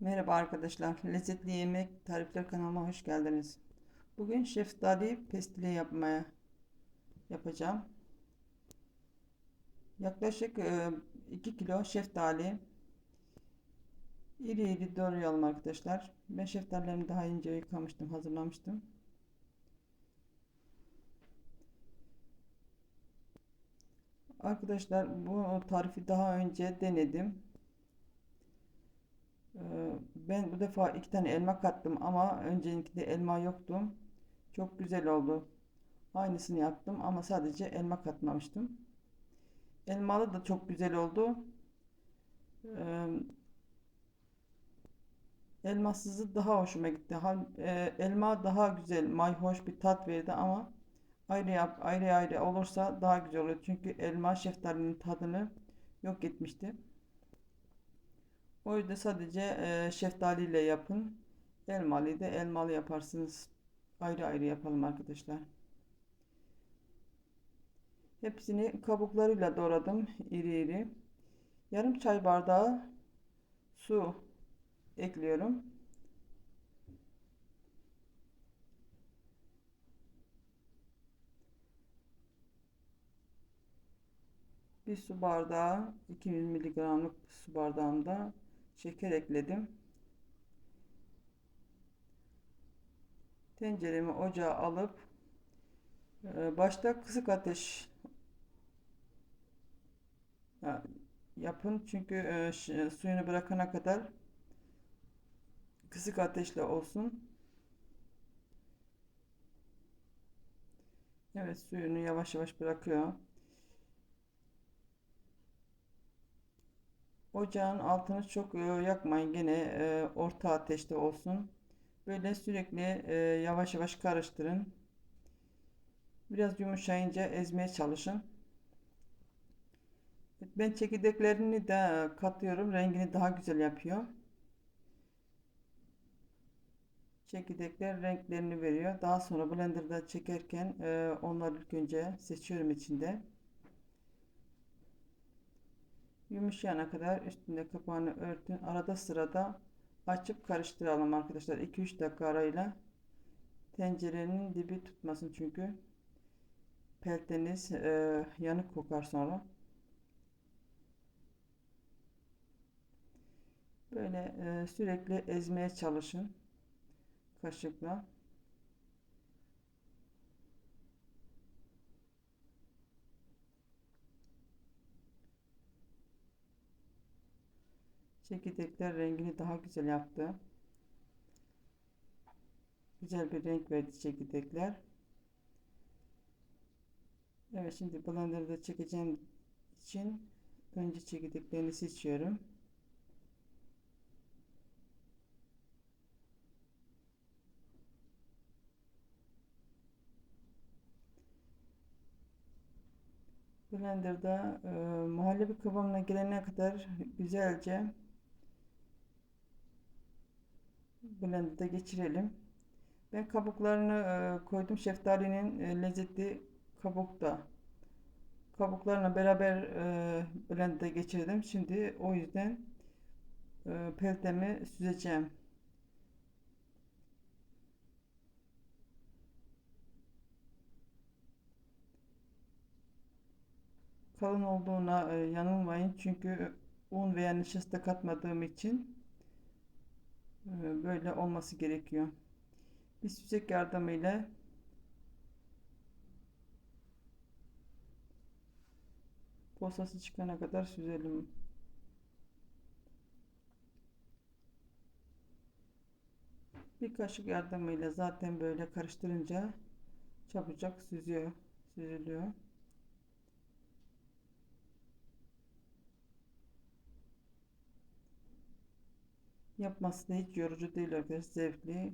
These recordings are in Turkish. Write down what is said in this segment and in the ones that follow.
Merhaba arkadaşlar. Lezzetli Yemek Tarifler kanalıma hoş geldiniz. Bugün şeftali pestili yapmaya yapacağım. Yaklaşık e, 2 kilo şeftali iri iri doğrayalım arkadaşlar. Ben şeftalilerimi daha önce yıkamıştım, hazırlamıştım. Arkadaşlar bu tarifi daha önce denedim. Ben bu defa iki tane elma kattım ama öncekinde elma yoktu. Çok güzel oldu. Aynısını yaptım ama sadece elma katmamıştım. Elmalı da çok güzel oldu. Ee, Elmasızı daha hoşuma gitti. Hal- e, Elma daha güzel, mayhoş bir tat verdi ama ayrı yap, ayrı ayrı olursa daha güzel olur. Çünkü elma şeftalinin tadını yok etmişti. O yüzden sadece e, şeftaliyle yapın. Elmalıyı da elmalı yaparsınız. Ayrı ayrı yapalım arkadaşlar. Hepsini kabuklarıyla doğradım iri iri. Yarım çay bardağı su ekliyorum. Bir su bardağı 200 miligramlık su bardağında şeker ekledim. Tenceremi ocağa alıp e, başta kısık ateş ya, yapın çünkü e, suyunu bırakana kadar kısık ateşle olsun. Evet suyunu yavaş yavaş bırakıyor. Ocağın altını çok e, yakmayın gene e, orta ateşte olsun. Böyle sürekli e, yavaş yavaş karıştırın. Biraz yumuşayınca ezmeye çalışın. Ben çekirdeklerini de katıyorum. Rengini daha güzel yapıyor. Çekirdekler renklerini veriyor. Daha sonra blenderda çekerken onları ilk önce seçiyorum içinde. Yumuşayana kadar üstünde kapağını örtün. Arada sırada açıp karıştıralım arkadaşlar. 2-3 dakika arayla. Tencerenin dibi tutmasın çünkü. Pelteniz e, yanık kokar sonra. Böyle e, sürekli ezmeye çalışın. Kaşıkla. Çekirdekler rengini daha güzel yaptı. Güzel bir renk verdi çekirdekler. Evet şimdi blenderda çekeceğim için önce çekirdeklerini seçiyorum. Blenderda e, muhallebi kıvamına gelene kadar güzelce blenderda geçirelim. Ben kabuklarını e, koydum. Şeftalinin e, lezzetli kabukta. Kabuklarla beraber e, blenderda geçirdim. Şimdi o yüzden peltemi süzeceğim. Kalın olduğuna yanılmayın. Çünkü un veya nişasta katmadığım için böyle olması gerekiyor. Bir süzek yardımıyla posası çıkana kadar süzelim. Bir kaşık yardımıyla zaten böyle karıştırınca çabucak süzüyor, süzülüyor. Yapması hiç yorucu değil arkadaşlar. Zevkli.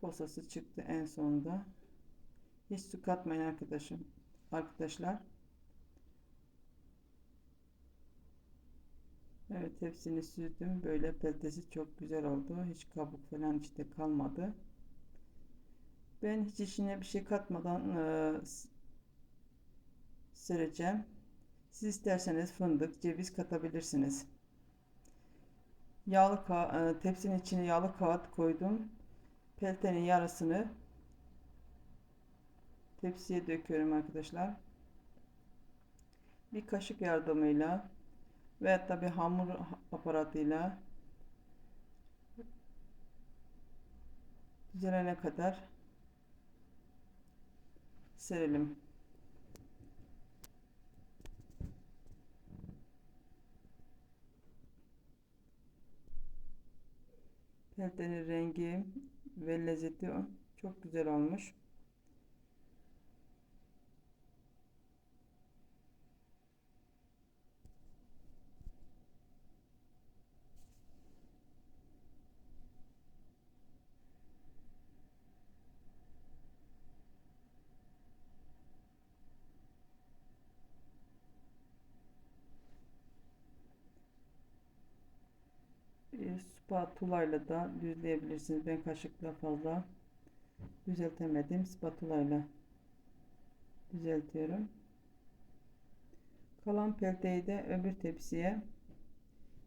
Posası çıktı en sonunda. Hiç su katmayın arkadaşım. Arkadaşlar. Evet hepsini süzdüm. Böyle peltesi çok güzel oldu. Hiç kabuk falan içinde kalmadı. Ben hiç içine bir şey katmadan e, sereceğim. Siz isterseniz fındık, ceviz katabilirsiniz. Yağlı e, tepsinin içine yağlı kağıt koydum. Peltenin yarısını tepsiye döküyorum arkadaşlar. Bir kaşık yardımıyla veya da bir hamur aparatıyla düzelene kadar serelim. Peltenin rengi ve lezzeti çok güzel olmuş. Spatula ile da düzleyebilirsiniz. Ben kaşıkla fazla düzeltemedim. Spatula ile düzeltiyorum. Kalan pelteyi de öbür tepsiye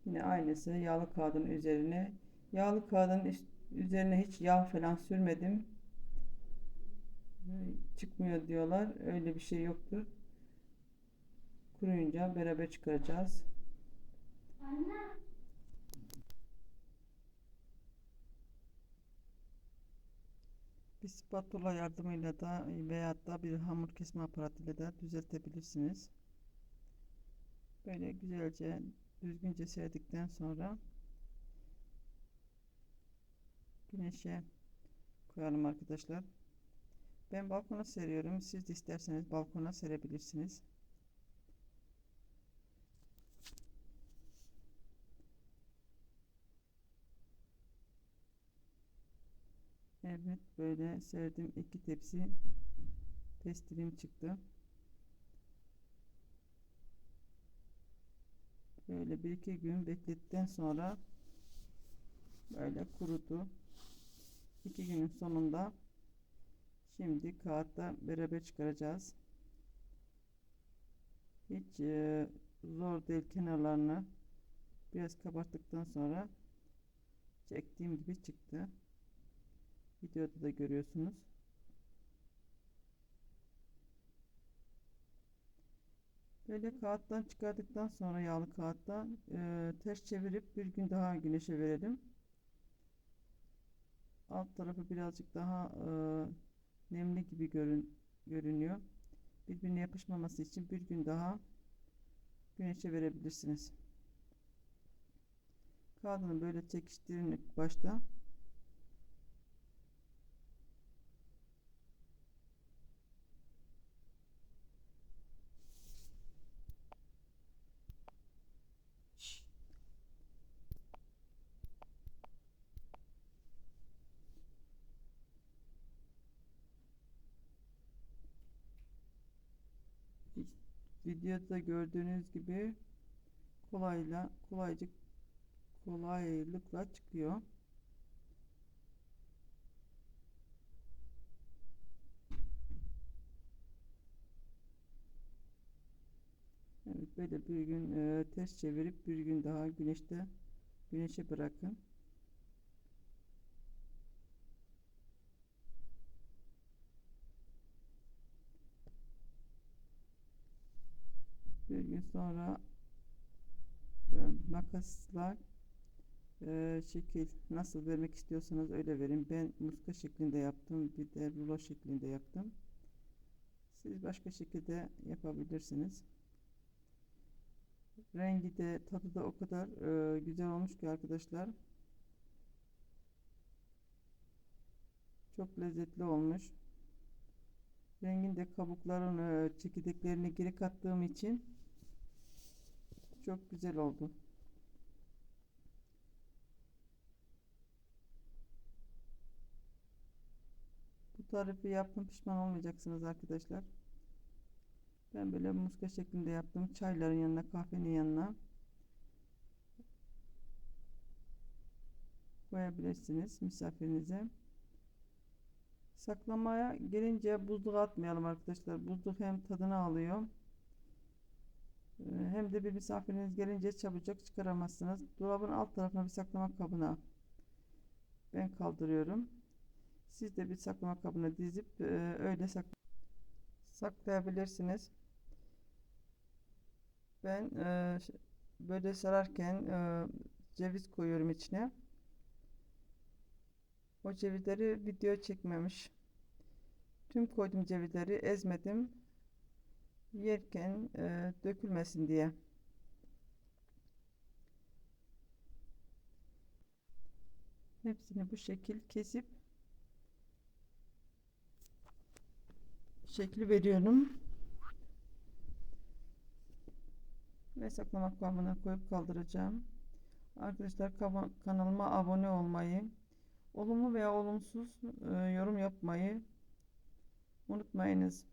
yine aynısı yağlı kağıdın üzerine yağlı kağıdın üzerine hiç yağ falan sürmedim. Çıkmıyor diyorlar. Öyle bir şey yoktur. Kuruyunca beraber çıkaracağız. Bir spatula yardımıyla da veya da bir hamur kesme aparatıyla da düzeltebilirsiniz. Böyle güzelce düzgünce serdikten sonra güneşe koyalım arkadaşlar. Ben balkona seriyorum. Siz de isterseniz balkona serebilirsiniz. Evet böyle serdim. iki tepsi pestilim çıktı. Böyle bir iki gün beklettikten sonra böyle kurudu. İki günün sonunda şimdi kağıtta beraber çıkaracağız. Hiç e, zor değil kenarlarını biraz kabarttıktan sonra çektiğim gibi çıktı. Videoda da görüyorsunuz. Böyle kağıttan çıkardıktan sonra yağlı kağıttan e, ters çevirip bir gün daha güneşe verelim. Alt tarafı birazcık daha e, nemli gibi görün, görünüyor. Birbirine yapışmaması için bir gün daha güneşe verebilirsiniz. Kağıdını böyle çekiştirin başta. Videoda gördüğünüz gibi kolayla kolaycık kolaylıkla çıkıyor. Evet böyle bir gün e, ters çevirip bir gün daha güneşte güneşe bırakın. bir gün sonra e, makasla e, şekil nasıl vermek istiyorsanız öyle verin. Ben muska şeklinde yaptım. Bir de rulo şeklinde yaptım. Siz başka şekilde yapabilirsiniz. Rengi de tadı da o kadar e, güzel olmuş ki arkadaşlar. Çok lezzetli olmuş. Renginde kabukların e, çekirdeklerini geri kattığım için çok güzel oldu. Bu tarifi yaptım pişman olmayacaksınız arkadaşlar. Ben böyle muska şeklinde yaptım. Çayların yanına, kahvenin yanına koyabilirsiniz misafirinize. Saklamaya gelince buzluğa atmayalım arkadaşlar. Buzluk hem tadını alıyor Hem de bir misafiriniz gelince çabucak çıkaramazsınız. Dolabın alt tarafına bir saklama kabına ben kaldırıyorum. Siz de bir saklama kabına dizip e, öyle sak saklayabilirsiniz. Ben e, böyle sararken e, ceviz koyuyorum içine. O cevizleri video çekmemiş. Tüm koydum cevizleri ezmedim. Yerken e, dökülmesin diye. Hepsini bu şekil kesip şekli veriyorum. Ve saklama kabına koyup kaldıracağım. Arkadaşlar kanalıma abone olmayı, olumlu veya olumsuz e, yorum yapmayı unutmayınız.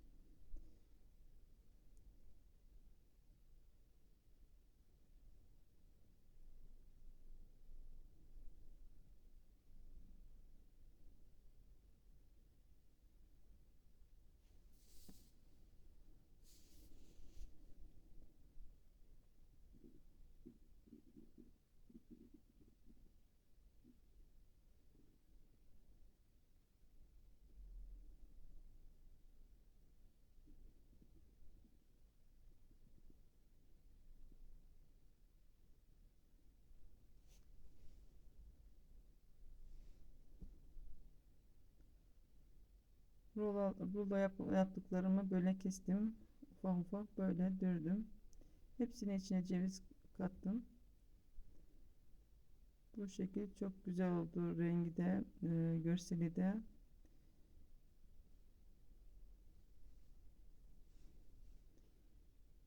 Rulo, rulo yap, yaptıklarımı böyle kestim. Ufak ufak böyle dürdüm. Hepsini içine ceviz kattım. Bu şekil çok güzel oldu. Rengi de, e, görseli de.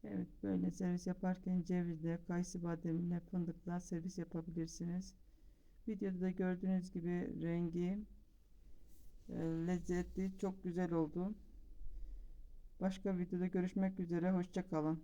Evet böyle servis yaparken cevizle, kayısı bademiyle, fındıkla servis yapabilirsiniz. Videoda da gördüğünüz gibi rengi lezzetli, çok güzel oldu. Başka videoda görüşmek üzere. Hoşça kalın.